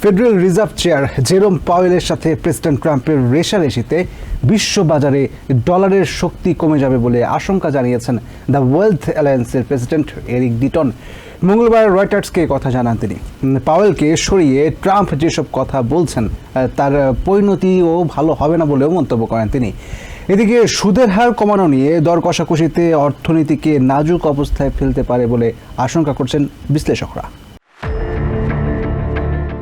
Federal reserve chair Jerome পাওয়েলের সাথে president ট্রাম্পের রেশারেশিতে বিশ্ববাজারে ডলারের শক্তি কমে যাবে বলে আশঙ্কা জানিয়েছেন দ্য ওয়েলথ অ্যালায়েন্সের প্রেসিডেন্ট এরিক ডিটন। মঙ্গলবার রয়টার্সকে কথা জানান তিনি। পাওয়েলকে সরিয়ে ট্রাম্প যেসব কথা বলছেন তার পরিণতিও ভালো হবে না বলেও মন্তব্য করেন তিনি। এদিকে সুদের হার কমানো নিয়ে দর কষাকষিতে অর্থনীতিকে নাজুক অবস্থায় ফেলতে পারে বলে আশঙ্কা করছেন বিশ্লেষকরা।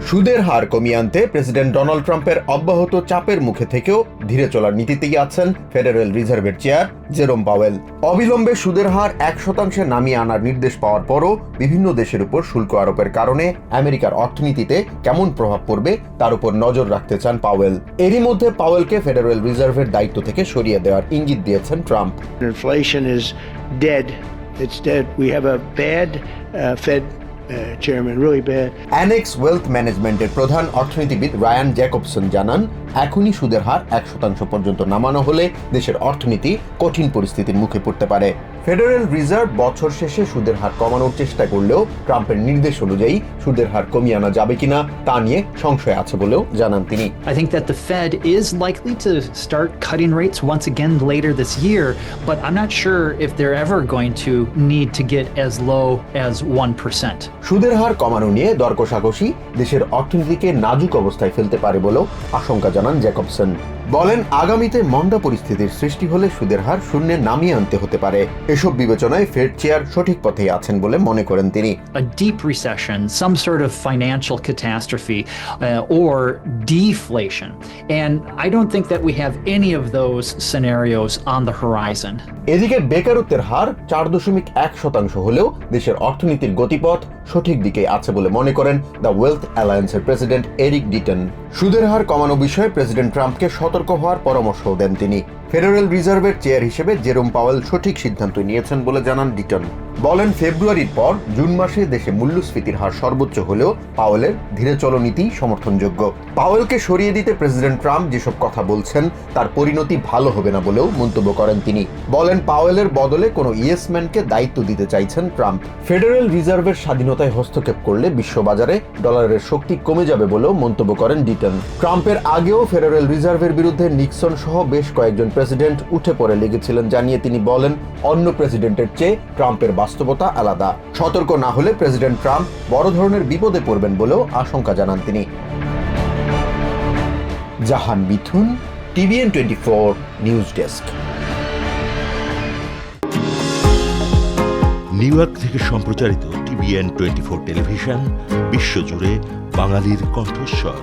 সুদের হার কমিয়ে আনতে প্রেসিডেন্ট ডোনাল্ড ট্রাম্পের অব্যাহত চাপের মুখে থেকেও ধীরে চলার নীতিতেই আছেন ফেডারেল রিজার্ভের চেয়ার জেরোম পাওয়েল অবিলম্বে সুদের হার এক শতাংশে নামিয়ে আনার নির্দেশ পাওয়ার পরও বিভিন্ন দেশের উপর শুল্ক আরোপের কারণে আমেরিকার অর্থনীতিতে কেমন প্রভাব পড়বে তার উপর নজর রাখতে চান পাওয়েল এরই মধ্যে পাওয়েলকে ফেডারেল রিজার্ভের দায়িত্ব থেকে সরিয়ে দেওয়ার ইঙ্গিত দিয়েছেন Trump Inflation is dead. It's dead. We have a bad uh, Fed chairman, really bad. Annex wealth ম্যানেজমেন্টের প্রধান অর্থনীতিবিদ রায়ান জ্যাকবসন জানান এখনই সুদের হার এক শতাংশ পর্যন্ত নামানো হলে দেশের অর্থনীতি কঠিন পরিস্থিতির মুখে পড়তে পারে ফেডারেল রিজার্ভ বছর শেষে সুদের হার কমানোর চেষ্টা করলেও ট্রাম্পের নির্দেশ অনুযায়ী সুদের হার কমিয়ে আনা যাবে কিনা তা নিয়ে সংশয় আছে বলেও জানান তিনি I think that the Fed is likely to start cutting rates once again later this year, but I'm not sure if they're ever going to need to get as low as 1%. সুদের হার কমানো নিয়ে দর কষাকষি দেশের অর্থনীতিকে নাজুক অবস্থায় ফেলতে পারে বলেও আশঙ্কা জানান জ্যাকবসন। বলেন আগামীতে মন্দা পরিস্থিতির সৃষ্টি হলে সুদের হার শূন্যে নামিয়ে আনতে হতে পারে এসব বিবেচনায় ফেড চেয়ার সঠিক পথে আছেন বলে মনে করেন তিনি A deep recession, some sort of financial catastrophe, uh, or deflation. And I don't think that we have any of those scenarios on the horizon. এদিকে বেকারত্বের হার চার দশমিক এক শতাংশ হলেও দেশের অর্থনীতির গতিপথ সঠিক দিকে আছে বলে মনে করেন দ্য ওয়েলথ অ্যালায়েন্সের প্রেসিডেন্ট এরিক ডিটন সুদের হার কমানো বিষয়ে প্রেসিডেন্ট ট্রাম্পকে সতর্ক হওয়ার পরামর্শও দেন তিনি। ফেডারেল রিজার্ভের চেয়ার হিসেবে জেরোম পাওয়েল সঠিক সিদ্ধান্ত নিয়েছেন বলে জানান ডিটন। বলেন, ফেব্রুয়ারির পর জুন মাসে দেশে মূল্যস্ফীতির হার সর্বোচ্চ হলেও পাওয়েলের ধীরে চলো নীতি সমর্থনযোগ্য। পাওয়েলকে সরিয়ে দিতে প্রেসিডেন্ট ট্রাম্প যেসব কথা বলছেন, তার পরিণতি ভালো হবে না বলেও মন্তব্য করেন তিনি। বলেন, পাওয়েলের বদলে কোনো ইয়েসম্যানকে দায়িত্ব দিতে চাইছেন ট্রাম্প। ফেডারেল রিজার্ভের স্বাধীনতায় হস্তক্ষেপ করলে বিশ্ববাজারে ডলারের শক্তি কমে যাবে বলেও মন্তব্য করেন ডিটন। ট্রাম্পের আগেও ফেডারেল রিজার্ভের বিরুদ্ধে নিক্সন সহ বেশ কয়েকজন প্রেসিডেন্ট উঠে পড়ে লেগেছিলেন জানিয়ে তিনি বলেন, অন্য প্রেসিডেন্টের চেয়ে ট্রাম্পের বাস্তবতা আলাদা। সতর্ক না হলে প্রেসিডেন্ট ট্রাম্প বড় ধরনের বিপদে পড়বেন বলেও আশঙ্কা জানান তিনি। Jahan Mithun, TVN twenty four news desk. New York থেকে সম্প্রচারিত টিভিএন টোয়েন্টি ফোর টেলিভিশন, বিশ্বজুড়ে বাঙালির কণ্ঠস্বর।